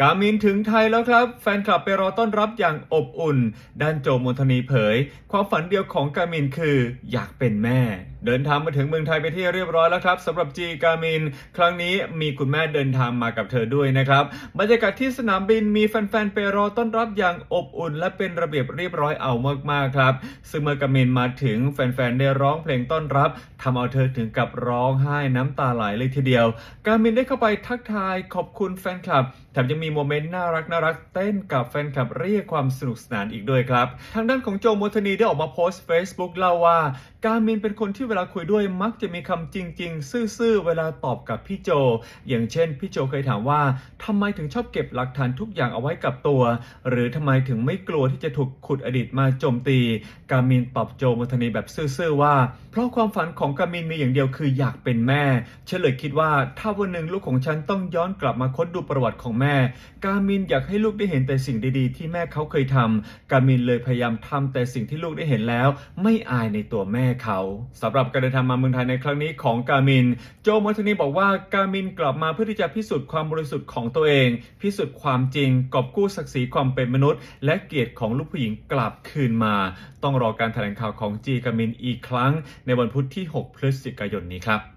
กามินถึงไทยแล้วครับ แฟนคลับไปรอต้อนรับอย่างอบอุ่น ด้านโจมนทนีเผย ความฝันเดียวของกามินคืออยากเป็นแม่ เดินทางมาถึงเมืองไทยไปที่เรียบร้อยแล้วครับสำหรับจีกามิน ครั้งนี้มีคุณแม่เดินทางมากับเธอด้วยนะครับบรรยากาศที่สนามบินมีแฟนๆไปรอต้อนรับอย่างอบอุ่น และเป็นระเบียบเรียบร้อยเอามากๆครับ ซึ่งเมื่อกามินมาถึงแฟนๆได้ร้องเพลงต้อนรับทำเอาเธอถึงกับร้องไห้น้ำตาไหลเลยทีเดียว กามินได้เข้าไปทักทายขอบคุณแฟนคลับแถมยังมีโมเมนต์น่ารักน่ารักเต้นกับแฟนคลับเรียกความสนุกสนานอีกด้วยครับ ทางด้านของโจโมทนีได้ออกมาโพสต์ Facebook เล่าว่า กามินเป็นคนที่เวลาคุยด้วยมักจะมีคำจริง ๆ ซื่อๆ เวลาตอบกับพี่โจ อย่างเช่นพี่โจเคยถามว่าทำไมถึงชอบเก็บหลักฐานทุกอย่างเอาไว้กับตัว หรือทำไมถึงไม่กลัวที่จะถูกขุดอดีตมาโจมตี กามินตอบโจโมทนีแบบซื่อๆว่า เพราะความฝันของกามินมีอย่างเดียวคืออยากเป็นแม่ฉันเลยคิดว่าถ้าวันหนึ่งลูกของฉันต้องย้อนกลับมาค้นดูประวัติของแม่ กามินอยากให้ลูกได้เห็นแต่สิ่งดีๆ ที่แม่เขาเคยทำกามินเลยพยายามทำแต่สิ่งที่ลูกได้เห็นแล้ว ไม่อายในตัวแม่เขาสำหรับการเดินทางมาเมืองไทยในครั้งนี้ของกามิน โจมัทนีบอกว่ากามินกลับมาเพื่อที่จะพิสูจน์ความบริสุทธิ์ของตัวเอง พิสูจน์ความจริงกอบกู้ศักดิ์ศรีความเป็นมนุษย์ และเกียรติของลูกผู้หญิงกลับคืนมา ต้องรอการแถลงข่าวของจีกามินอีกครั้ง ในวันพุธที่ 6 พฤศจิกายนนี้ครับ